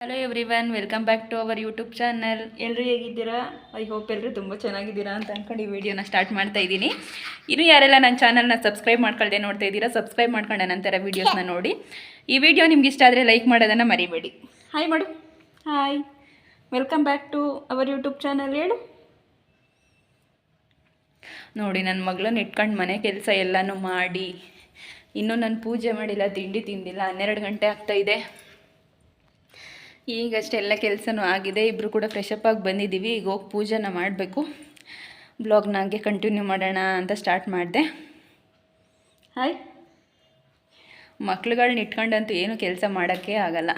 Hello everyone welcome back to our YouTube channel ಎಲ್ಲರೂ ಹೇಗಿದ್ದೀರಾ? I hope ಎಲ್ಲರೂ ತುಂಬ ಚೆನ್ನಾಗಿದ್ದೀರಾ ಅಂತ ಅಂದ್ಕೊಂಡು ಈ ವಿಡಿಯೋನ ಸ್ಟಾರ್ಟ್ ಮಾಡ್ತಾ ಇದ್ದೀನಿ. ಇನ್ನು ಯಾರೆಲ್ಲ ನನ್ನ ಚಾನಲ್ನ ಸಬ್ಸ್ಕ್ರೈಬ್ ಮಾಡ್ಕೊಳ್ದೆ ನೋಡ್ತಾ ಇದ್ದೀರಾ ಸಬ್ಸ್ಕ್ರೈಬ್ ಮಾಡ್ಕೊಂಡ ನಂತರ ವೀಡಿಯೋಸ್ನ ನೋಡಿ. ಈ ವಿಡಿಯೋ ನಿಮ್ಗೆ ಇಷ್ಟ ಆದರೆ ಲೈಕ್ ಮಾಡೋದನ್ನು ಮರಿಬೇಡಿ. ಹಾಯ್ ಮಾಡು hi welcome back to our YouTube channel ಹೇಳು. ನೋಡಿ ನನ್ನ ಮಗಳನ್ನ ಇಟ್ಕೊಂಡು ಮನೆ ಕೆಲಸ ಎಲ್ಲನೂ ಮಾಡಿ. ಇನ್ನೂ ನಾನು ಪೂಜೆ ಮಾಡಿಲ್ಲ, ತಿಂಡಿ ತಿಂದಿಲ್ಲ, ಹನ್ನೆರಡು ಗಂಟೆ ಆಗ್ತಾಯಿದೆ ಈಗಷ್ಟೇ ಎಲ್ಲ ಕೆಲಸನೂ ಆಗಿದೆ. ಇಬ್ಬರು ಕೂಡ ಫ್ರೆಶ್ ಅಪ್ ಆಗಿ ಬಂದಿದ್ದೀವಿ. ಈಗ ಹೋಗಿ ಪೂಜೆನ ಮಾಡಬೇಕು. ಬ್ಲಾಗ್ನ ಹಾಗೆ ಕಂಟಿನ್ಯೂ ಮಾಡೋಣ ಅಂತ ಸ್ಟಾರ್ಟ್ ಮಾಡಿದೆ. ಹಾಯ್ ಮಕ್ಳುಗಳನ್ನ ಇಟ್ಕೊಂಡಂತೂ ಏನು ಕೆಲಸ ಮಾಡೋಕ್ಕೆ ಆಗಲ್ಲ.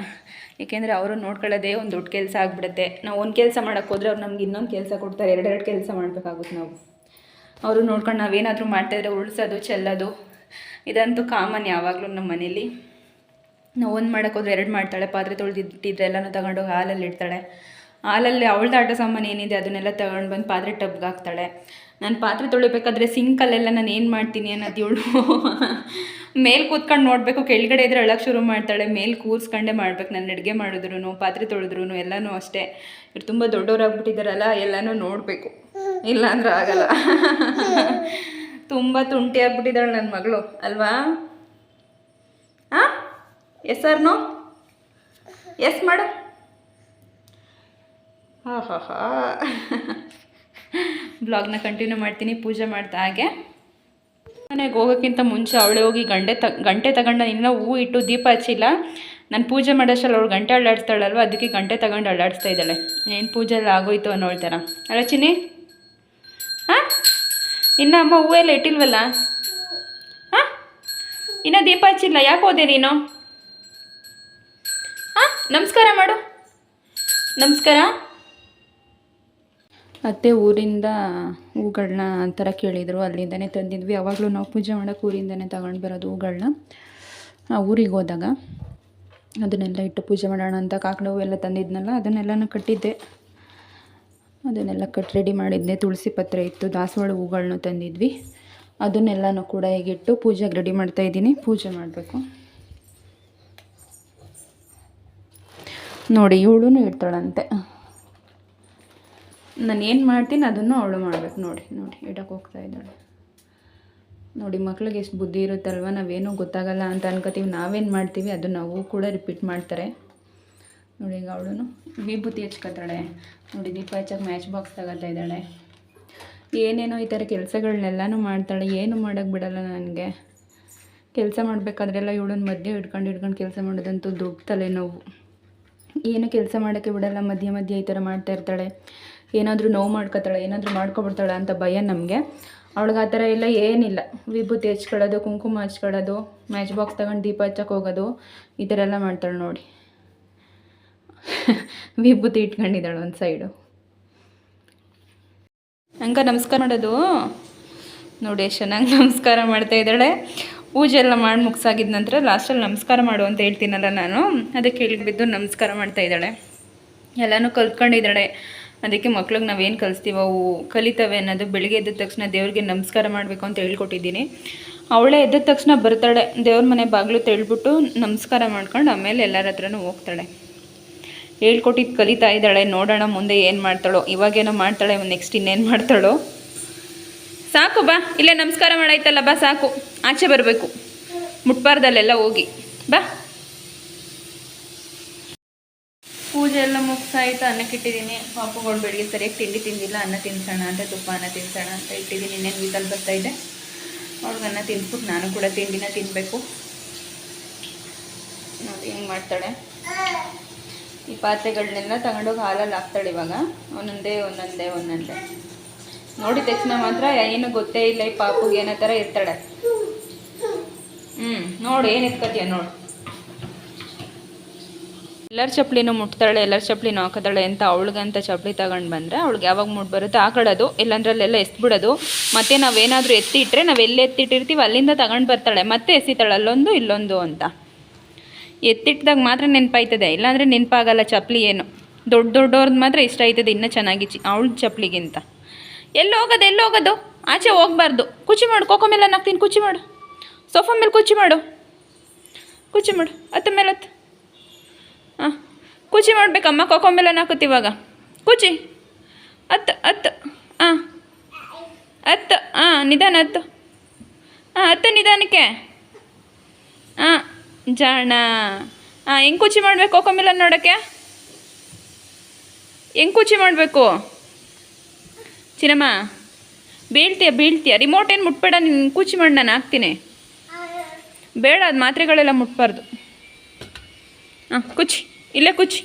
ಏಕೆಂದರೆ ಅವರು ನೋಡ್ಕೊಳ್ಳೋದೇ ಒಂದು ದೊಡ್ಡ ಕೆಲಸ ಆಗಿಬಿಡುತ್ತೆ. ನಾವು ಒಂದು ಕೆಲಸ ಮಾಡೋಕ್ಕೆ ಹೋದರೆ ಅವ್ರು ನಮ್ಗೆ ಇನ್ನೊಂದು ಕೆಲಸ ಕೊಡ್ತಾರೆ. ಎರಡೆರಡು ಕೆಲಸ ಮಾಡಬೇಕಾಗುತ್ತೆ ನಾವು. ಅವರು ನೋಡ್ಕೊಂಡು ನಾವೇನಾದರೂ ಮಾಡ್ತಾಯಿದ್ರೆ ಉಳಿಸೋದು, ಚೆಲ್ಲೋದು, ಇದಂತೂ ಕಾಮನ್ ಯಾವಾಗಲೂ ನಮ್ಮ ಮನೇಲಿ. ನಾವು ಒಂದು ಮಾಡೋಕೆ ಹೋದ್ರೆ ಎರಡು ಮಾಡ್ತಾಳೆ, ಪಾತ್ರೆ ತೊಳೆದಿಟ್ಟಿದ್ರೆ ಎಲ್ಲನೂ ತಗೊಂಡೋಗಿ ಹಾಲಲ್ಲಿ ಇಡ್ತಾಳೆ. ಹಾಲಲ್ಲಿ ಅವಳ್ದು ಆಟ ಸಾಮಾನು ಏನಿದೆ ಅದನ್ನೆಲ್ಲ ತಗೊಂಡು ಬಂದು ಪಾತ್ರೆ ಟಬ್ಗೆ ಹಾಕ್ತಾಳೆ. ನಾನು ಪಾತ್ರೆ ತೊಳಿಬೇಕಾದ್ರೆ ಸಿಂಕಲ್ಲೆಲ್ಲ ನಾನು ಏನು ಮಾಡ್ತೀನಿ ಅನ್ನೋದು ಇವಳು. ಮೇಲೆ ಕೂತ್ಕೊಂಡು ನೋಡಬೇಕು, ಕೆಳಗಡೆ ಇದ್ರೆ ಅಳಕ್ಕೆ ಶುರು ಮಾಡ್ತಾಳೆ, ಮೇಲೆ ಕೂರಿಸ್ಕೊಂಡೆ ಮಾಡ್ಬೇಕು, ನಾನು ಅಡುಗೆ ಮಾಡಿದ್ರು ಪಾತ್ರೆ ತೊಳೆದ್ರು ಎಲ್ಲನೂ ಅಷ್ಟೇ. ಇವ್ರು ತುಂಬ ದೊಡ್ಡವರಾಗ್ಬಿಟ್ಟಿದ್ದಾರಲ್ಲ ಎಲ್ಲನೂ ನೋಡಬೇಕು. ಇಲ್ಲಾಂದ್ರೆ ಆಗಲ್ಲ. ತುಂಬ ತುಂಟಿ ಆಗ್ಬಿಟ್ಟಿದ್ದಾಳೆ ನನ್ನ ಮಗಳು, ಅಲ್ವಾ? ಹಾಂ ಎಸ್ ಆರ್ ನೋ ಎಸ್ ಮಾಡು ಹಾಂ ಹಾಂ ಹಾ ಬ್ಲಾಗ್ನ ಕಂಟಿನ್ಯೂ ಮಾಡ್ತೀನಿ, ಪೂಜೆ ಮಾಡ್ತಾ ಹಾಗೆ. ಮನೆಗೆ ಹೋಗೋಕ್ಕಿಂತ ಮುಂಚೆ ಅವಳೆ ಹೋಗಿ ಗಂಟೆ ತ, ಗಂಟೆ ತಗೊಂಡು ಇನ್ನೂ ಹೂ ಇಟ್ಟು ದೀಪ ಹಚ್ಚಿಲ್ಲ. ನಾನು ಪೂಜೆ ಮಾಡೋಷ್ಟಲ್ಲಿ ಅವಳು ಗಂಟೆ ಅಳ್ಳಾಡಿಸ್ತಾಳಲ್ವ ಅದಕ್ಕೆ ಗಂಟೆ ತಗೊಂಡು ಅಳ್ಳಾಡಿಸ್ತಾ ಇದ್ದಾಳೆ. ಏನು ಪೂಜೆ ಎಲ್ಲ ಆಗೋಯ್ತು ಅನ್ನೋ ಥರ. ಅಲ್ಲ ಚಿನ್ನಿ. ಹಾಂ? ಇನ್ನೂ ಅಮ್ಮ ಹೂವೆಲ್ಲ ಇಟ್ಟಿಲ್ವಲ್ಲ? ಹಾಂ? ಇನ್ನೂ ದೀಪ ಹಚ್ಚಿಲ್ಲ, ಯಾಕೆ ಹೋದೆ ನೀನು? ನಮಸ್ಕಾರ ಮಾಡು. ನಮಸ್ಕಾರ. ಅತ್ತೆ ಊರಿಂದ ಹೂಗಳನ್ನ ಒಂಥರ ಕೇಳಿದರು. ಅಲ್ಲಿಂದನೇ ತಂದಿದ್ವಿ. ಯಾವಾಗಲೂ ನಾವು ಪೂಜೆ ಮಾಡೋಕೆ ಊರಿಂದನೇ ತಗೊಂಡು ಬರೋದು ಹೂಗಳನ್ನ. ಆ ಊರಿಗೆ ಹೋದಾಗ ಅದನ್ನೆಲ್ಲ ಇಟ್ಟು ಪೂಜೆ ಮಾಡೋಣ ಅಂತ ಕಾಕಡ ಹೂವೆಲ್ಲ ತಂದಿದ್ನಲ್ಲ, ಅದನ್ನೆಲ್ಲನೂ ಕಟ್ಟಿದ್ದೆ. ಅದನ್ನೆಲ್ಲ ಕಟ್ ರೆಡಿ ಮಾಡಿದ್ದೆ ತುಳಸಿ ಪತ್ರೆ ಇತ್ತು, ದಾಸವಾಳ ಹೂಗಳನ್ನೂ ತಂದಿದ್ವಿ. ಅದನ್ನೆಲ್ಲನೂ ಕೂಡ ಹೇಗಿಟ್ಟು ಪೂಜೆಗೆ ರೆಡಿ ಮಾಡ್ತಾಯಿದ್ದೀನಿ ಪೂಜೆ ಮಾಡಬೇಕು. ನೋಡಿ ಇವಳು ಇಡ್ತಾಳಂತೆ. ನಾನು ಏನು ಮಾಡ್ತೀನಿ ಅದನ್ನು ಅವಳು ಮಾಡ್ಬೇಕು. ನೋಡಿ ನೋಡಿ ಇಡಕ್ಕೆ ಹೋಗ್ತಾ ಇದ್ದಾಳೆ. ನೋಡಿ, ಮಕ್ಳಿಗೆ ಎಷ್ಟು ಬುದ್ಧಿ ಇರುತ್ತಲ್ವ? ನಾವೇನೂ ಗೊತ್ತಾಗಲ್ಲ ಅಂತ ಅನ್ಕೋತೀವಿ. ನಾವೇನು ಮಾಡ್ತೀವಿ ಅದು ನಾವು ಕೂಡ ರಿಪೀಟ್ ಮಾಡ್ತಾರೆ. ನೋಡಿ, ಈಗ ಅವಳು ವಿಭೂತಿ ಹಚ್ಕೊತಾಳೆ. ನೋಡಿ, ದೀಪ ಹಚ್ಚಕ್ಕೆ ಮ್ಯಾಚ್ ಬಾಕ್ಸ್ ತಗೋತಾ ಇದ್ದಾಳೆ. ಏನೇನೋ ಈ ಥರ ಕೆಲಸಗಳನ್ನೆಲ್ಲನೂ ಮಾಡ್ತಾಳೆ. ಏನು ಮಾಡೋಕ್ಕೆ ಬಿಡಲ್ಲ ನನಗೆ. ಕೆಲಸ ಮಾಡಬೇಕಾದ್ರೆಲ್ಲ ಇವಳನ್ನ ಮಧ್ಯೆ ಹಿಡ್ಕೊಂಡು ಹಿಡ್ಕೊಂಡು ಕೆಲಸ ಮಾಡೋದಂತೂ ದೊಡ್ಡ ತಲೆನೋವು. ಏನು ಕೆಲಸ ಮಾಡೋಕ್ಕೆ ಬಿಡೋಲ್ಲ, ಮಧ್ಯೆ ಮಧ್ಯೆ ಈ ಥರ ಮಾಡ್ತಾ ಇರ್ತಾಳೆ. ಏನಾದರೂ ನೋವು ಮಾಡ್ಕೊತಾಳೆ, ಏನಾದರೂ ಮಾಡ್ಕೊಬಿಡ್ತಾಳೆ ಅಂತ ಭಯ ನಮಗೆ. ಅವಳಿಗೆ ಆ ಥರ ಎಲ್ಲ ಏನಿಲ್ಲ. ವಿಭೂತಿ ಹಚ್ಕೊಳ್ಳೋದು, ಕುಂಕುಮ ಹಚ್ಕೊಳ್ಳೋದು ಮ್ಯಾಚ್ ಬಾಕ್ಸ್ ತಗೊಂಡು ದೀಪ ಹಚ್ಚಕ್ಕೆ ಹೋಗೋದು, ಈ ಥರ ಎಲ್ಲ ಮಾಡ್ತಾಳೆ ನೋಡಿ. ವಿಭೂತಿ ಇಟ್ಕೊಂಡಿದ್ದಾಳೆ ಒಂದು ಸೈಡು ಹಂಗ ನಮಸ್ಕಾರ ಮಾಡೋದು. ನೋಡಿ ಎಷ್ಟು ಚೆನ್ನಾಗಿ ನಮಸ್ಕಾರ ಮಾಡ್ತಾ ಇದ್ದಾಳೆ. ಪೂಜೆ ಎಲ್ಲ ಮಾಡಿ ಮುಗಿಸಾಗಿದ ನಂತರ ಲಾಸ್ಟಲ್ಲಿ ನಮಸ್ಕಾರ ಮಾಡು ಅಂತ ಹೇಳ್ತೀನಲ್ಲ ನಾನು. ಅದಕ್ಕೆ ಹೇಳಿ ಬಿದ್ದು ನಮಸ್ಕಾರ ಮಾಡ್ತಾ ಇದ್ದಾಳೆ. ಎಲ್ಲನೂ ಕಲ್ತ್ಕೊಂಡಿದ್ದಾಳೆ. ಅದಕ್ಕೆ ಮಕ್ಳಿಗೆ ನಾವೇನು ಕಲಿಸ್ತೀವೋ, ಅವು ಕಲಿತವೆ ಅನ್ನೋದು ಬೆಳಿಗ್ಗೆ ಎದ್ದ ತಕ್ಷಣ ದೇವ್ರಿಗೆ ನಮಸ್ಕಾರ ಮಾಡಬೇಕು ಅಂತ ಹೇಳ್ಕೊಟ್ಟಿದ್ದೀನಿ. ಅವಳೇ ಎದ್ದ ತಕ್ಷಣ ಬರ್ತಾಳೆ. ದೇವ್ರ ಮನೆ ಬಾಗಿಲು ತೆಳ್ಬಿಟ್ಟು ನಮಸ್ಕಾರ ಮಾಡ್ಕೊಂಡು ಆಮೇಲೆ ಎಲ್ಲರ ಹತ್ರನೂ ಹೋಗ್ತಾಳೆ. ಹೇಳ್ಕೊಟ್ಟಿದ್ದು ಕಲಿತಾ ಇದ್ದಾಳೆ. ನೋಡೋಣ ಮುಂದೆ ಏನು ಮಾಡ್ತಾಳೋ. ಇವಾಗೇನೋ ಮಾಡ್ತಾಳೆ, ನೆಕ್ಸ್ಟ್ ಇನ್ನೇನು ಮಾಡ್ತಾಳೋ. ಸಾಕು, ಬಾ. ಇಲ್ಲೇ ನಮಸ್ಕಾರ ಮಾಡಾಯ್ತಲ್ಲ, ಬಾ, ಸಾಕು. ಆಚೆ ಬರಬೇಕು. ಮುಟ್ಬಾರ್ದಲ್ಲೆಲ್ಲ ಹೋಗಿ. ಬಾ. ಪೂಜೆ ಎಲ್ಲ ಮುಗಿಸಾಯ್ತು ಅನ್ನಕ್ಕೆ ಇಟ್ಟಿದ್ದೀನಿ ಪಾಪುಗಳು ಬೆಳಿಗ್ಗೆ ಸರಿಯಾಗಿ ತಿಂಡಿ ತಿಂದಿಲ್ಲ. ಅನ್ನ ತಿನ್ಸೋಣ ಅಂತ, ತುಪ್ಪ ಅನ್ನ ತಿನ್ಸೋಣ ಅಂತ ಇಟ್ಟಿದ್ದೀನಿ. ಇನ್ನೇನು ಬರ್ತಾ ಇದೆ. ಅನ್ನ ತಿನ್ಸ್ಬಿಟ್ಟು ನಾನು ಕೂಡ ತಿಂಡಿನ ತಿನ್ನಬೇಕು ನೋಡಿ, ಹೆಂಗೆ ಮಾಡ್ತಾಳೆ. ಈ ಪಾತ್ರೆಗಳನ್ನೆಲ್ಲ ತಗೊಂಡೋಗಿ ಹಾಲಲ್ಲಿ ಹಾಕ್ತಾಳೆ ಇವಾಗ. ಒಂದೊಂದೇ ಒಂದೊಂದೇ ಒಂದೊಂದೇ. ನೋಡಿದ ತಕ್ಷಣ ಮಾತ್ರ ಏನು ಗೊತ್ತೇ ಇಲ್ಲ, ಈ ಪಾಪುಗೆ ಏನೋ ಥರ ಇರ್ತಾಳೆ. ಹ್ಞೂ ನೋಡು, ಏನು ಎತ್ಕೋತೀಯ ನೋಡು. ಎಲ್ಲರ ಚಪ್ಪಲಿನೂ ಮುಟ್ತಾಳೆ, ಎಲ್ಲರ ಚಪ್ಪಲಿನೂ ಹಾಕೋತಾಳೆ ಅಂತ ಅವಳಿಗಂತ ಚಪ್ಲಿ ತಗೊಂಡು ಬಂದರೆ ಅವಳಿಗೆ ಯಾವಾಗ ಮುಟ್ಟು ಬರುತ್ತೆ ಹಾಕೊಳ್ಳೋದು ಇಲ್ಲಾಂದ್ರಲ್ಲೆಲ್ಲ ಎಸ್ಬಿಡೋದು. ಮತ್ತೆ ನಾವೇನಾದರೂ ಎತ್ತಿ ಇಟ್ಟರೆ ನಾವು ಎಲ್ಲಿ ಎತ್ತಿಟ್ಟಿರ್ತೀವಿ ಅಲ್ಲಿಂದ ತಗೊಂಡು ಬರ್ತಾಳೆ, ಮತ್ತೆ ಎಸಿತಾಳೆ, ಅಲ್ಲೊಂದು, ಇಲ್ಲೊಂದು ಅಂತ. ಎತ್ತಿಟ್ಟಿದಾಗ ಮಾತ್ರ ನೆನಪಾಯ್ತದೆ, ಇಲ್ಲಾಂದರೆ ನೆನಪಾಗಲ್ಲ ಚಪ್ಪಲಿ ಏನು. ದೊಡ್ಡ ದೊಡ್ಡವ್ರದ್ದು ಮಾತ್ರ ಇಷ್ಟ ಆಯ್ತದೆ, ಇನ್ನೂ ಚೆನ್ನಾಗಿ ಚಿ ಅವಳ ಚಪ್ಪಲಿಗಿಂತ. ಎಲ್ಲಿ ಹೋಗೋದು ಎಲ್ಲಿ ಹೋಗೋದು ಆಚೆ ಹೋಗ್ಬಾರ್ದು. ಕುಚಿ ಮಾಡು, ಕೋಕೋ ಮೇಲೆ ನಾಕ್ತೀನಿ ಕುಚಿ ಮಾಡು. ಸೋಫಾ ಮೇಲೆ ಕುಚಿ ಮಾಡು. ಕುಚಿ ಮಾಡು, ಅತ್ತ ಮೇಲೆ ಹತ್ತು ಹಾಂ ಕುಚಿ ಮಾಡ್ಬೇಕಮ್ಮ ಮೇಲೆ ಹಾಕುತ್ತೆ ಇವಾಗ. ಕುಚಿ ಅತ್ತ ಅತ್ತ. ಹಾಂ ಅತ್ತ ಹಾಂ ನಿಧಾನ ಅತ್ತ. ಹಾಂ ಅತ್ತ ನಿಧಾನಕ್ಕೆ. ಹಾಂ ಜಾಣ. ಹಾಂ ಹೆಂಗೆ ಕುಚಿ ಮಾಡಬೇಕು ಕೊಕೊಂಬೆಲ್ಲ ನೋಡೋಕ್ಕೆ? ಹೆಂಗೆ ಕುಚಿ ಮಾಡಬೇಕು? ಚಿನ್ನಮ್ಮ, ಬೀಳ್ತೀಯ ಬೀಳ್ತೀಯ? ರಿಮೋಟ್ ಏನು ಮುಟ್ಬೇಡ, ನೀನು ಕೂಚಿ ಮಾಡಿ ನಾನು ಹಾಕ್ತೀನಿ. ಬೇಡ, ಅದು ಮಾತ್ರೆಗಳೆಲ್ಲ ಮುಟ್ಬಾರ್ದು. ಹಾಂ ಕುಚಿ, ಇಲ್ಲೇ ಕುಚಿ.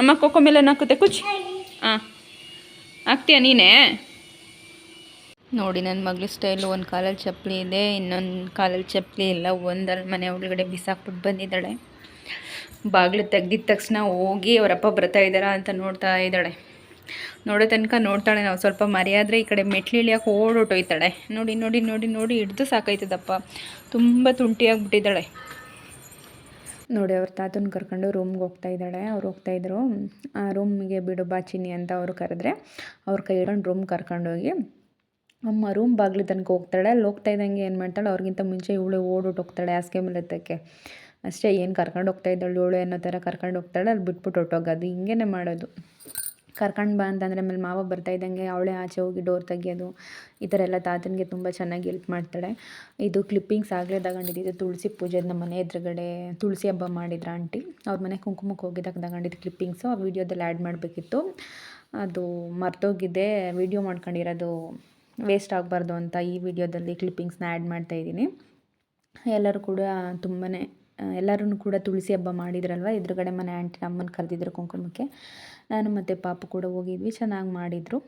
ಅಮ್ಮ ಕೊಕ್ಕೊ ಮೇಲೆ ಹಾಕುತ್ತೆ, ಕುಚಿ. ಹಾಂ ಹಾಕ್ತೀಯ ನೀನೇ? ನೋಡಿ ನನ್ನ ಮಗಳ ಸ್ಟೈಲು ಒಂದು ಕಾಲಲ್ಲಿ ಚಪ್ಪಲಿ ಇದೆ, ಇನ್ನೊಂದು ಕಾಲಲ್ಲಿ ಚಪ್ಪಲಿ ಇಲ್ಲ. ಒಂದಲ್ಲಿ ಮನೆ ಒಳಗಡೆ ಬಿಸಾಕ್ಬಿಟ್ಟು ಬಂದಿದ್ದಾಳೆ. ಬಾಗಿಲು ತೆಗ್ದಿದ ತಕ್ಷಣ ಹೋಗಿ ಅವರಪ್ಪ ಬರ್ತಾ ಇದ್ದಾರಾ ಅಂತ ನೋಡ್ತಾ ಇದ್ದಾಳೆ. ನೋಡೋ ತನಕ ನೋಡ್ತಾಳೆ ನಾವು. ಸ್ವಲ್ಪ ಮರೆಯಾದರೆ ಈ ಕಡೆ ಮೆಟ್ಲು ಇಳಿಯೋಕೆ ಓಡೋಟೋಯ್ತಾಳೆ. ನೋಡಿ ನೋಡಿ ನೋಡಿ ನೋಡಿ ಹಿಡ್ದು ಸಾಕಾಯ್ತದಪ್ಪ. ತುಂಬ ತುಂಟಿಯಾಗ್ಬಿಟ್ಟಿದ್ದಾಳೆ. ನೋಡಿ, ಅವ್ರ ತಾತನ ಕರ್ಕೊಂಡು ರೂಮ್ಗೆ ಹೋಗ್ತಾ ಇದ್ದಾಳೆ. ಅವ್ರು ಹೋಗ್ತಾ ಇದ್ರು. ಆ ರೂಮ್ಗೆ ಬಿಡು ಬಾಚಿನಿ ಅಂತ ಅವರು ಕರೆದ್ರೆ ಅವ್ರ ಕೈ ಹಿಡ್ಕೊಂಡು ರೂಮ್ ಕರ್ಕೊಂಡೋಗಿ ಅಮ್ಮ ರೂಮ್ ಬಾಗಿಲು ತನಕ ಹೋಗ್ತಾಳೆ. ಅಲ್ಲಿ ಹೋಗ್ತಾ ಇದ್ದಂಗೆ ಏನು ಮಾಡ್ತಾಳೆ? ಅವ್ರಿಗಿಂತ ಮುಂಚೆ ಇವಳು ಓಡೋಟ್ ಹೋಗ್ತಾಳೆ ಹಾಸಿಗೆ ಮೇಲೆ ಅಷ್ಟೇ, ಏನು ಕರ್ಕೊಂಡು ಹೋಗ್ತಾ ಇದ್ದಾಳೆ ಇವಳು ಅನ್ನೋ ಥರ ಕರ್ಕೊಂಡು ಹೋಗ್ತಾಳೆ. ಅಲ್ಲಿ ಬಿಟ್ಬಿಟ್ಟು ಹೊಟ್ಟೋಗೋದು ಹಿಂಗೇನೆ ಮಾಡೋದು. ಕರ್ಕೊಂಡು ಬಾ ಅಂತಂದರೆ ಆಮೇಲೆ ಮಾವ ಬರ್ತಾ ಇದ್ದಂಗೆ ಅವಳೇ ಆಚೆ ಹೋಗಿ ಡೋರ್ ತೆಗಿಯೋದು, ಈ ಥರ ಎಲ್ಲ ತಾತನಿಗೆ ತುಂಬ ಚೆನ್ನಾಗಿ ಹೆಲ್ಪ್ ಮಾಡ್ತಾಳೆ. ಇದು ಕ್ಲಿಪ್ಪಿಂಗ್ಸ್ ಆಗಲೇ ತಗೊಂಡಿದ್ದು ತುಳಸಿ ಪೂಜೆ ನಮ್ಮ ಮನೆ ಎದುರುಗಡೆ ತುಳಸಿ ಹಬ್ಬ ಮಾಡಿದ್ರು ಆಂಟಿ ಅವ್ರ ಮನೆ ಕುಂಕುಮಕ್ಕೆ ಹೋಗಿದ್ದಾಗ ತಗೊಂಡಿದ್ದು ಕ್ಲಿಪ್ಪಿಂಗ್ಸು ಆ ವಿಡಿಯೋದಲ್ಲಿ ಆ್ಯಡ್ ಮಾಡಬೇಕಿತ್ತು. ಅದು ಮರ್ತೋಗಿದೆ ವಿಡಿಯೋ ಮಾಡ್ಕೊಂಡಿರೋದು ವೇಸ್ಟ್ ಆಗಬಾರ್ದು ಅಂತ ಈ ವಿಡಿಯೋದಲ್ಲಿ ಕ್ಲಿಪ್ಪಿಂಗ್ಸ್ನ ಆ್ಯಡ್ ಮಾಡ್ತಾಯಿದ್ದೀನಿ ಎಲ್ಲರೂ ಕೂಡ ತುಂಬಾ ಎಲ್ಲರೂ ಕೂಡ ತುಳಸಿ ಹಬ್ಬ ಮಾಡಿದ್ರಲ್ವ? ಎದುರುಗಡೆ ಮನೆ ಆಂಟಿ ನಮ್ಮನ್ನು ಕರೆದಿದ್ರು ಕುಂಕುಮಕ್ಕೆ. ನಾನು ಮತ್ತು ಪಾಪು ಕೂಡ ಹೋಗಿದ್ವಿ, ಚೆನ್ನಾಗಿ ಮಾಡಿದರು.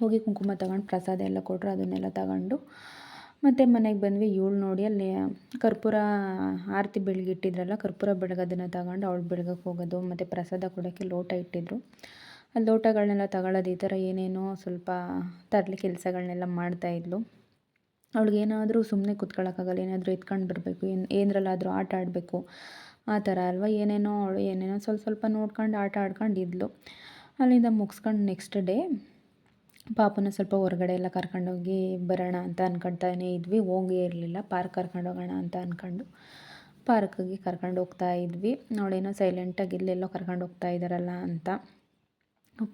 ಹೋಗಿ ಕುಂಕುಮ ತಗೊಂಡು ಪ್ರಸಾದ ಎಲ್ಲ ಕೊಟ್ಟರು ಅದನ್ನೆಲ್ಲ ತಗೊಂಡು ಮತ್ತು ಮನೆಗೆ ಬಂದ್ವಿ. ಇವಳು ನೋಡಿ ಅಲ್ಲಿ ಕರ್ಪೂರ ಆರತಿ ಬೆಳಗಿಟ್ಟಿದ್ರಲ್ಲ ಕರ್ಪೂರ ಬೆಳಗೋದನ್ನು ತಗೊಂಡು ಅವಳು ಬೆಳಗಕ್ಕೆ ಹೋಗೋದು, ಮತ್ತು ಪ್ರಸಾದ ಕೊಡೋಕ್ಕೆ ಲೋಟ ಇಟ್ಟಿದ್ರು. ಆ ಲೋಟಗಳನ್ನೆಲ್ಲ ತಗೊಳ್ಳೋದು ಈ ಥರ ಏನೇನೋ ಸ್ವಲ್ಪ ತರಲಿ ಕೆಲಸಗಳನ್ನೆಲ್ಲ ಮಾಡ್ತಾಯಿದ್ಲು ಅವಳಿಗೇನಾದರೂ ಸುಮ್ಮನೆ ಕುತ್ಕೊಳ್ಳೋಕ್ಕಾಗಲ್ಲ ಏನಾದರೂ ಎತ್ಕೊಂಡು ಬರಬೇಕು, ಏನು ಏನರಲ್ಲಾದರೂ ಆಟ ಆಡಬೇಕು ಆ ಥರ ಅಲ್ವಾ? ಏನೇನೋ ಅವಳು ಏನೇನೋ ಸ್ವಲ್ಪ ಸ್ವಲ್ಪ ನೋಡ್ಕೊಂಡು ಆಟ ಆಡ್ಕೊಂಡು ಇದ್ಲು ಅಲ್ಲಿಂದ ಮುಗಿಸ್ಕೊಂಡು ನೆಕ್ಸ್ಟ್ ಡೇ ಪಾಪನ ಸ್ವಲ್ಪ ಹೊರಗಡೆ ಎಲ್ಲ ಕರ್ಕೊಂಡೋಗಿ ಬರೋಣ ಅಂತ ಅನ್ಕೊಳ್ತಾನೆ ಇದ್ವಿ. ಹೋಗೇ ಇರಲಿಲ್ಲ. ಪಾರ್ಕ್ ಕರ್ಕೊಂಡು ಹೋಗೋಣ ಅಂತ ಅಂದ್ಕೊಂಡು ಪಾರ್ಕಿಗೆ ಕರ್ಕೊಂಡು ಹೋಗ್ತಾ ಇದ್ವಿ. ಅವಳೇನೋ ಸೈಲೆಂಟಾಗಿ ಇಲ್ಲೆಲ್ಲೋ ಕರ್ಕೊಂಡು ಹೋಗ್ತಾ ಇದ್ದಾರಲ್ಲ ಅಂತ.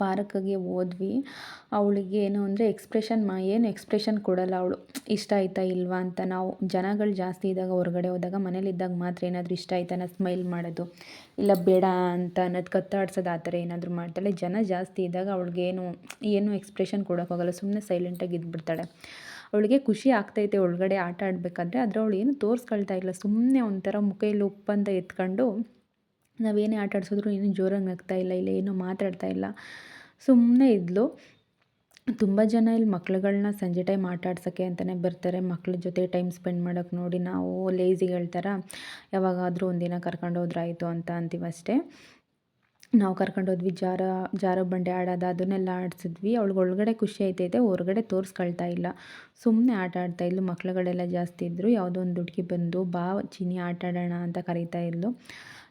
ಪಾರ್ಕಿಗೆ ಹೋದ್ವಿ. ಅವಳಿಗೆ ಏನು ಅಂದರೆ ಎಕ್ಸ್ಪ್ರೆಷನ್ ಮಾ, ಏನು ಎಕ್ಸ್ಪ್ರೆಷನ್ ಕೊಡಲ್ಲ ಅವಳು. ಇಷ್ಟ ಆಯ್ತಾ ಇಲ್ವಾ ಅಂತ ನಾವು ಜನಗಳು ಜಾಸ್ತಿ ಇದ್ದಾಗ ಹೊರಗಡೆ ಹೋದಾಗ ಮನೇಲಿದ್ದಾಗ ಮಾತ್ರ ಏನಾದರೂ ಇಷ್ಟ ಆಯ್ತಾ ಸ್ಮೈಲ್ ಮಾಡೋದು. ಇಲ್ಲ ಬೇಡ ಅಂತ ಅನ್ನೋದು ಕತ್ತಾಡ್ಸೋದು ಆ ಥರ ಏನಾದರೂ ಮಾಡ್ತಾಳೆ. ಜನ ಜಾಸ್ತಿ ಇದ್ದಾಗ ಅವ್ಳಿಗೇನು ಏನು ಎಕ್ಸ್ಪ್ರೆಷನ್ ಕೊಡೋಕ್ಕಾಗಲ್ಲ ಸುಮ್ಮನೆ ಸೈಲೆಂಟಾಗಿ ಇದ್ಬಿಡ್ತಾಳೆ. ಅವಳಿಗೆ ಖುಷಿ ಆಗ್ತೈತೆ ಒಳಗಡೆ ಆಟ ಆಡಬೇಕಾದ್ರೆ. ಆದರೆ ಅವಳು ಏನು ತೋರಿಸ್ಕೊಳ್ತಾ ಇಲ್ಲ. ಸುಮ್ಮನೆ ಒಂಥರ ಮುಖೈಲಿ ಉಪ್ಪಂತ ಎತ್ಕೊಂಡು ನಾವೇನೇ ಆಟ ಆಡಿಸಿದ್ರು ಏನು ಜೋರಾಗಿ ನಗ್ತಾ ಇಲ್ಲ ಇಲ್ಲ ಏನೂ ಮಾತಾಡ್ತಾ ಇಲ್ಲ. ಸುಮ್ಮನೆ ಇದ್ಲು. ತುಂಬ ಜನ ಇಲ್ಲಿ ಮಕ್ಳುಗಳನ್ನ ಸಂಜೆ ಟೈಮ್ ಆಟ ಆಡ್ಸೋಕ್ಕೆ ಅಂತಲೇ ಬರ್ತಾರೆ. ಮಕ್ಳ ಜೊತೆ ಟೈಮ್ ಸ್ಪೆಂಡ್ ಮಾಡೋಕ್ಕೆ ನೋಡಿ ನಾವು ಲೇಝಿಗೆ ಹೇಳ್ತಾರ? ಯಾವಾಗಾದರೂ ಒಂದಿನ ಕರ್ಕೊಂಡು ಹೋದ್ರಾಯಿತು ಅಂತ ಅಂತೀವಷ್ಟೇ ನಾವು ಕರ್ಕೊಂಡು ಹೋದ್ವಿ, ಜಾರ, ಜಾರೋ ಬಂಡೆ ಆಡೋದು, ಅದನ್ನೆಲ್ಲ ಆಡಿಸಿದ್ವಿ. ಅವಳಿಗೆ ಒಳಗಡೆ ಖುಷಿ ಆಯ್ತೈತೆ, ಹೊರಗಡೆ ತೋರಿಸ್ಕೊಳ್ತಾ ಇಲ್ಲ. ಸುಮ್ಮನೆ ಆಟ ಆಡ್ತಾ ಇದ್ಲು. ಮಕ್ಳುಗಳೆಲ್ಲ ಜಾಸ್ತಿ ಇದ್ದರು ಯಾವುದೋ ಒಂದು ಹುಡುಗಿ ಬಂದು, ಬಾ ಚೀನಿ ಆಟಾಡೋಣ ಅಂತ ಕರೀತಾ ಇದ್ಲು.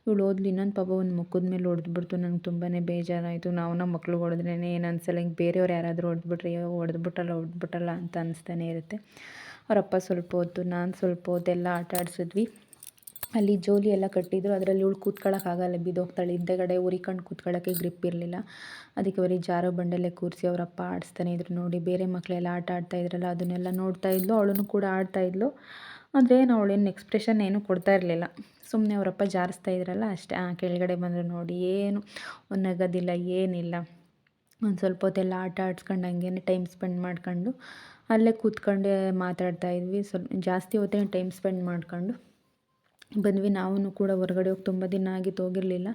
ಇವಳು ಓದ್ಲಿ, ಇನ್ನೊಂದು ಪಾಪ ಒಂದು ಮುಖದ ಮೇಲೆ ಹೊಡೆದ್ಬಿಡ್ತು. ನಂಗೆ ತುಂಬಾ ಬೇಜಾರಾಯಿತು. ನಾವು ನಮ್ಮ ಮಕ್ಳಿಗೆ ಹೊಡೆದ್ರೇ ಏನು ಹಿಂಗೆ ಬೇರೆಯವ್ರು ಯಾರಾದರೂ ಹೊಡೆದ್ಬಿಟ್ರೆ ಹೊಡೆದ್ಬಿಟ್ಟಲ್ಲ ಹೊಡೆದ್ಬಿಟ್ಟಲ್ಲ ಅಂತ ಅನಿಸ್ತಾನೆ ಇರುತ್ತೆ. ಅವರಪ್ಪ ಸ್ವಲ್ಪ ಹೊತ್ತು ನಾನು ಸ್ವಲ್ಪ ಹೊತ್ತೆಲ್ಲ ಆಟ ಆಡಿಸಿದ್ವಿ. ಅಲ್ಲಿ ಜೋಲಿ ಎಲ್ಲ ಕಟ್ಟಿದ್ರು. ಅದರಲ್ಲಿ ಇವಳು ಕೂತ್ಕೊಳ್ಳೋಕ್ಕಾಗಲ್ಲ ಬಿದ್ದೋಗ್ತಾಳೆ. ಹಿಂದೆಗಡೆ ಉರಿಕೊಂಡು ಕೂತ್ಕೊಳ್ಳೋಕ್ಕೆ ಗ್ರಿಪ್ ಇರಲಿಲ್ಲ. ಅದಕ್ಕೆ ಬರೀ ಜಾರೋ ಬಂಡಲ್ಲೇ ಕೂರಿಸಿ ಅವರಪ್ಪ ಆಡಿಸ್ತಾನೆ ಇದ್ರು. ನೋಡಿ, ಬೇರೆ ಮಕ್ಕಳೆಲ್ಲ ಆಟ ಆಡ್ತಾ ಇದ್ರಲ್ಲ, ಅದನ್ನೆಲ್ಲ ನೋಡ್ತಾ ಇದ್ಲು. ಅವಳನ್ನು ಕೂಡ ಆಡ್ತಾ ಇದ್ಲು. ಆದರೆ ಅವಳೇನು ಎಕ್ಸ್ಪ್ರೆಷನ್ ಏನು ಕೊಡ್ತಾ ಇರಲಿಲ್ಲ. ಸುಮ್ಮನೆ ಅವರಪ್ಪ ಜಾರಿಸ್ತಾ ಇದ್ರಲ್ಲ ಅಷ್ಟೇ. ಕೆಳಗಡೆ ಬಂದರು ನೋಡಿ, ಏನು ನಗೋದಿಲ್ಲ, ಏನಿಲ್ಲ. ಒಂದು ಸ್ವಲ್ಪ ಹೊತ್ತೆಲ್ಲ ಆಟ ಆಡ್ಸ್ಕೊಂಡು ಹಂಗೇನೆ ಟೈಮ್ ಸ್ಪೆಂಡ್ ಮಾಡ್ಕೊಂಡು ಅಲ್ಲೇ ಕೂತ್ಕೊಂಡೆ ಮಾತಾಡ್ತಾ ಇದ್ವಿ. ಸ್ವಲ್ಪ ಜಾಸ್ತಿ ಹೊತ್ತೇ ಟೈಮ್ ಸ್ಪೆಂಡ್ ಮಾಡ್ಕೊಂಡು ಬಂದ್ವಿ. ನಾವೂ ಕೂಡ ಹೊರಗಡೆ ಹೋಗಿ ತುಂಬ ದಿನ ಆಗಿತ್ತು, ಹೋಗಿರಲಿಲ್ಲ.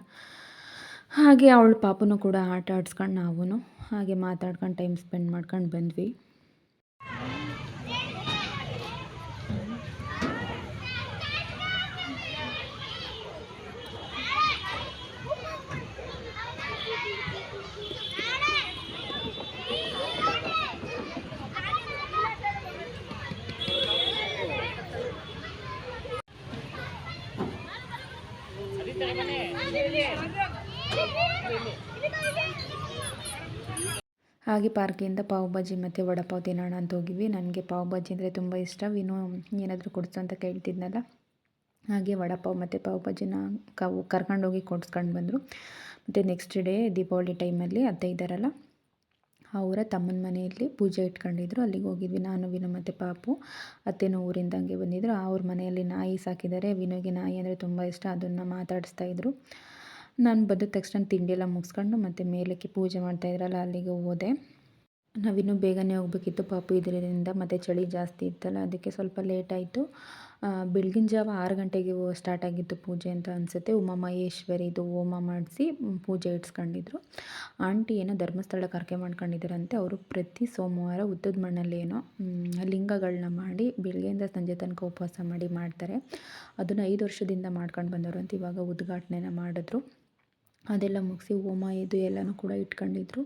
ಹಾಗೆ ಅವಳ ಪಾಪನೂ ಕೂಡ ಆಟ ಆಡ್ಸ್ಕೊಂಡು ನಾವೂ ಹಾಗೆ ಮಾತಾಡ್ಕೊಂಡು ಟೈಮ್ ಸ್ಪೆಂಡ್ ಮಾಡ್ಕೊಂಡು ಬಂದ್ವಿ. ಹಾಗೆ ಪಾರ್ಕಿಂದ ಪಾವ್ ಬಾಜಿ ಮತ್ತು ವಡಪಾವ್ ತಿನ್ನೋಣ ಅಂತ ಹೋಗಿದ್ವಿ. ನನಗೆ ಪಾವ್ ಭಾಜಿ ಅಂದರೆ ತುಂಬ ಇಷ್ಟ. ವಿನೋ ಏನಾದರೂ ಕೊಡಿಸು ಅಂತ ಕೇಳ್ತಿದ್ನಲ್ಲ? ಹಾಗೆ ವಡಪಾವ್ ಮತ್ತು ಪಾವ್ ಬಾಜಿನ ಕವು ಕರ್ಕೊಂಡೋಗಿ ಕೊಡ್ಸ್ಕೊಂಡು ಬಂದರು. ಮತ್ತು ನೆಕ್ಸ್ಟ್ ಡೇ ದೀಪಾವಳಿ ಟೈಮಲ್ಲಿ ಅತ್ತೆ ಇದ್ದಾರಲ್ಲ, ಅವರ ತಮ್ಮನ ಮನೆಯಲ್ಲಿ ಪೂಜೆ ಇಟ್ಕೊಂಡಿದ್ರು. ಅಲ್ಲಿಗೆ ಹೋಗಿದ್ವಿ. ನಾನು, ವಿನು ಮತ್ತು ಪಾಪು. ಅತ್ತೆನೂ ಊರಿಂದ ಹಂಗೆ ಬಂದಿದ್ದರು ಅವ್ರ ಮನೆಯಲ್ಲಿ ನಾಯಿ ಸಾಕಿದ್ದಾರೆ. ವಿನುಗೆ ನಾಯಿ ಅಂದರೆ ತುಂಬ ಇಷ್ಟ. ಅದನ್ನು ಮಾತಾಡಿಸ್ತಾ ಇದ್ರು. ನಾನು ಬಂದ ತಕ್ಷಣ ತಿಂಡಿ ಎಲ್ಲ ಮುಗಿಸ್ಕೊಂಡು ಮತ್ತು ಮೇಲಕ್ಕೆ ಪೂಜೆ ಮಾಡ್ತಾಯಿದ್ರಲ್ಲ ಅಲ್ಲಿಗೆ ಹೋದೆ. ನಾವಿನ್ನೂ ಬೇಗನೆ ಹೋಗ್ಬೇಕಿತ್ತು, ಪಾಪು ಇದರಿಂದ ಮತ್ತು ಚಳಿ ಜಾಸ್ತಿ ಇತ್ತಲ್ಲ, ಅದಕ್ಕೆ ಸ್ವಲ್ಪ ಲೇಟ್ ಆಯಿತು. ಬೆಳಗಿನ ಜಾವ ಆರು ಗಂಟೆಗೆ ಸ್ಟಾರ್ಟ್ ಆಗಿತ್ತು ಪೂಜೆ ಅಂತ ಅನಿಸುತ್ತೆ. ಉಮಾಮಹೇಶ್ವರಿದು ಹೋಮ ಮಾಡಿಸಿ ಪೂಜೆ ಇಟ್ಸ್ಕೊಂಡಿದ್ರು ಆಂಟಿ ಏನೋ ಧರ್ಮಸ್ಥಳ ಕರ್ಕೆ ಮಾಡ್ಕೊಂಡಿದ್ದಾರಂತೆ. ಅವರು ಪ್ರತಿ ಸೋಮವಾರ ಉದ್ದದ ಮಣ್ಣಲ್ಲಿ ಏನೋ ಲಿಂಗಗಳನ್ನ ಮಾಡಿ ಬೆಳಗ್ಗೆಯಿಂದ ಸಂಜೆ ತನಕ ಉಪವಾಸ ಮಾಡಿ ಮಾಡ್ತಾರೆ. ಅದನ್ನು ಐದು ವರ್ಷದಿಂದ ಮಾಡ್ಕೊಂಡು ಬಂದವರು ಅಂತ ಇವಾಗ ಉದ್ಘಾಟನೆನ ಮಾಡಿದ್ರು. ಅದೆಲ್ಲ ಮುಗಿಸಿ ಹೋಮ ಇದು ಎಲ್ಲನೂ ಕೂಡ ಇಟ್ಕೊಂಡಿದ್ರು.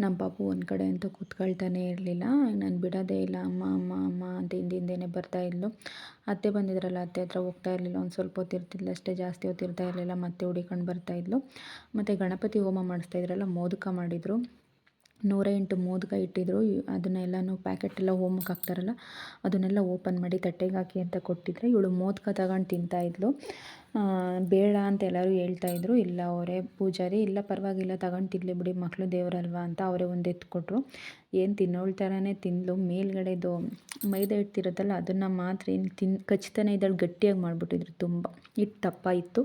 ನಮ್ಮ ಪಾಪು ಒಂದು ಕಡೆ ಅಂತ ಕೂತ್ಕೊಳ್ತಾನೆ ಇರಲಿಲ್ಲ. ನಾನು ಬಿಡೋದೇ ಇಲ್ಲ. ಅಮ್ಮ ಅಮ್ಮ ಅಮ್ಮ ಅಂತ ಹಿಂದಿಂದೇನೆ ಬರ್ತಾಯಿದ್ಲು ಅತ್ತೆ ಬಂದಿದ್ರಲ್ಲ, ಅತ್ತೆ ಹತ್ರ ಹೋಗ್ತಾ ಇರಲಿಲ್ಲ. ಒಂದು ಸ್ವಲ್ಪ ಹೊತ್ತು ಅಷ್ಟೇ. ಜಾಸ್ತಿ ಹೊತ್ತು ಇರ್ತಾ ಇರಲಿಲ್ಲ. ಮತ್ತೆ ಹುಡಿಕೊಂಡು ಬರ್ತಾಯಿದ್ಲು ಮತ್ತು ಗಣಪತಿ ಹೋಮ ಮಾಡಿಸ್ತಾ ಇದ್ರಲ್ಲ, ಮೋದಕ ಮಾಡಿದರು. ನೂರ ಎಂಟು ಮೋದಕ ಇಟ್ಟಿದ್ರು. ಅದನ್ನೆಲ್ಲನೂ ಪ್ಯಾಕೆಟ್ ಎಲ್ಲ ಹೋಮಕ್ಕೆ ಹಾಕ್ತಾರಲ್ಲ, ಅದನ್ನೆಲ್ಲ ಓಪನ್ ಮಾಡಿ ತಟ್ಟೆಗೆ ಹಾಕಿ ಅಂತ ಕೊಟ್ಟಿದ್ರೆ ಇವಳು ಮೋದಕ ತಗೊಂಡು ತಿಂತಾಯಿದ್ಲು ಬೇಡ ಅಂತ ಎಲ್ಲರೂ ಹೇಳ್ತಾಯಿದ್ರು ಇಲ್ಲ ಅವರೇ ಪೂಜಾರಿ, ಇಲ್ಲ ಪರವಾಗಿಲ್ಲ, ತಗೊಂಡು ತಿನ್ನಲಿ ಬಿಡಿ ಮಕ್ಕಳು ದೇವರಲ್ವಾ ಅಂತ ಅವರೇ ಒಂದು ಎತ್ಕೊಟ್ರು ಏನು ತಿನ್ನೋಳ ಥರನೇ ತಿಂದಳು ಮೇಲ್ಗಡೆದು ಮೈದಾ ಹಿಟ್ಟಿರುತ್ತಲ್ಲ, ಅದನ್ನು ಮಾತ್ರ ಏನು ತಿನ್ ಕಚ್ತಾನೆ ಇದ್ದಾಳೆ ಗಟ್ಟಿಯಾಗಿ ಮಾಡಿಬಿಟ್ಟಿದ್ರು ತುಂಬ. ಹಿಟ್ಟು ದಪ್ಪ ಇತ್ತು.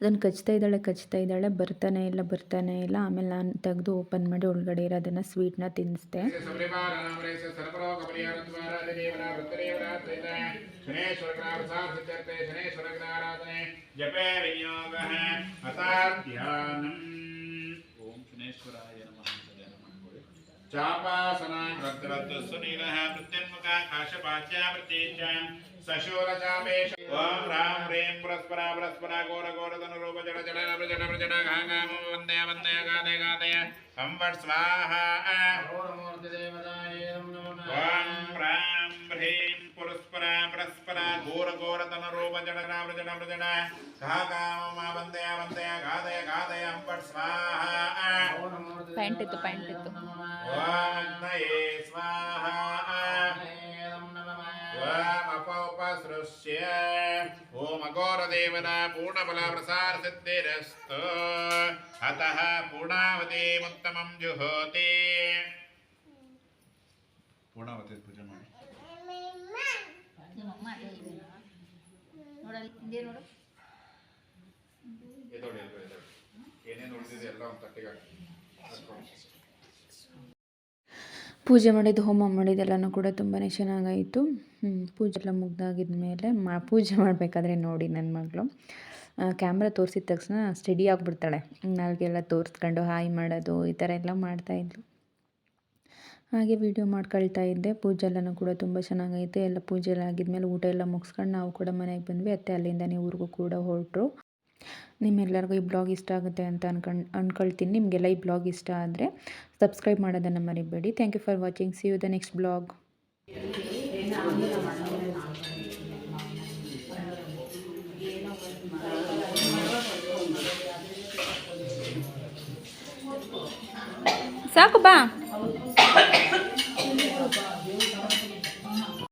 ಅದನ್ನು ಕಚ್ತಾ ಇದ್ದಾಳೆ ಕಚ್ತಾ ಇದ್ದಾಳೆ, ಬರ್ತಾನೆ ಇಲ್ಲ ಬರ್ತಾನೆ ಇಲ್ಲ. ಆಮೇಲೆ ನಾನು ತೆಗೆದು ಓಪನ್ ಮಾಡಿ ಒಳಗಡೆ ಇರೋದನ್ನು ಸ್ವೀಟ್ನ ತಿನ್ನಿಸ್ದೆ ಓಂ ಶನೇಶ್ವರಾಯ ಮಾಡ್ಕೊಳ್ಳಿ ಚಾಪಾಸನ ರಕ್ತರಕ್ತ ಸುನೀಲಃ ಪ್ರತ್ಯನ್ಮುಖ ಕಾಶಪಾಚ್ಯ ಪ್ರತ್ಯೇಚ ಸಶೂರ ಚಾಪೇಶ ಓಂ ರಾಂ ಹ್ರೀಂ ಪರಸ್ಪರ ಪರಸ್ಪರ ಘೋರ ಘೋರ ಧನುರೂಪ ಜಡ ಜಡ ನಭ ಜಡ ನಭ ಜಡ ಘಾಗಾಮ ವಂದಯ ವಂದಯ ಗಾದಯ ಗಾದಯ ಸಂವಟ್ ಸ್ವಾಹ ಓಂ ರಾಂ ಹ್ರೀಂ ಪರಸ್ಪರ. ಘೋರ ಘೋರ ತನ ರೂಪ ಜಡ ಜಡ ನಭ ಜಡ ಘಾಗಾಮ ವಂದಯ ವಂದಯ ಗಾದಯ ಗಾದಯ ಅಂಬಟ್ ಸ್ವಾಹ. ಪ್ಯಾಂಟ್ ಇತ್ತು ಪ್ಯಾಂಟ್ ಇತ್ತು. ಸ್ವಾಹ. ವಾಮಪೋಪಸೃಶ್ಯ ಓಂ ಪೂರ್ಣ ಪೂರ್ಣಬಲ ಪ್ರಸಾರ ಸಿದ್ಧಿರಸ್ತು. ಅತಃ ಪೂರ್ಣಾವತಿ ಉತ್ತಮಂ ಜುಹೋತಿ ಪೂರ್ಣಾವತಿ ಪೂಜೆ ಮಾಡಿ ನೋಡಲ್ಲಿ ಹಿಂದೆ ನೋಡು ಎದೋಡಿ ಎದೋಡಿ ಏನೇನು ಉಳಿದಿದೆ ಪೂಜೆ ಮಾಡಿದ್ದು, ಹೋಮ ಮಾಡಿದ್ದೆಲ್ಲನೂ ಕೂಡ ತುಂಬಾ ಚೆನ್ನಾಗಾಯಿತು. ಪೂಜೆ ಎಲ್ಲ ಮುಗ್ದಾಗಿದ ಮೇಲೆ ಮಾ, ಪೂಜೆ ಮಾಡಬೇಕಾದ್ರೆ ನೋಡಿ ನನ್ನ ಮಗಳು. ಕ್ಯಾಮ್ರಾ ತೋರಿಸಿದ ತಕ್ಷಣ ಸ್ಟಡಿ ಆಗಿಬಿಡ್ತಾಳೆ. ನಾಲ್ಗೆಲ್ಲ ತೋರಿಸ್ಕೊಂಡು ಹಾಯ್ ಮಾಡೋದು, ಈ ಥರ ಎಲ್ಲ ಮಾಡ್ತಾಯಿದ್ಲು ಹಾಗೆ ವೀಡಿಯೋ ಮಾಡ್ಕೊಳ್ತಾ ಇದ್ದೆ. ಪೂಜೆ ಎಲ್ಲನೂ ಕೂಡ ತುಂಬ ಚೆನ್ನಾಗೈತೆ ಎಲ್ಲ ಪೂಜೆ ಎಲ್ಲ ಆಗಿದ್ಮೇಲೆ ಊಟ ಎಲ್ಲ ಮುಗಿಸ್ಕೊಂಡು ನಾವು ಕೂಡ ಮನೆಗೆ ಬಂದ್ವಿ. ಅತ್ತೆ ಅಲ್ಲಿಂದನೇ ಊರಿಗೂ ಕೂಡ ಹೊರಟರು. ನಿಮ್ಮೆಲ್ಲರಿಗೂ ಈ ಬ್ಲಾಗ್ ಇಷ್ಟ ಆಗುತ್ತೆ ಅಂತ ಅನ್ಕೊಂಡು ಅಂದ್ಕೊಳ್ತೀನಿ ನಿಮಗೆಲ್ಲ ಈ ಬ್ಲಾಗ್ ಇಷ್ಟ ಆದರೆ ಸಬ್ಸ್ಕ್ರೈಬ್ ಮಾಡೋದನ್ನು ಮರಿಬೇಡಿ. Thank you for watching see you the next blog ಸಾಕು, ಬಾ.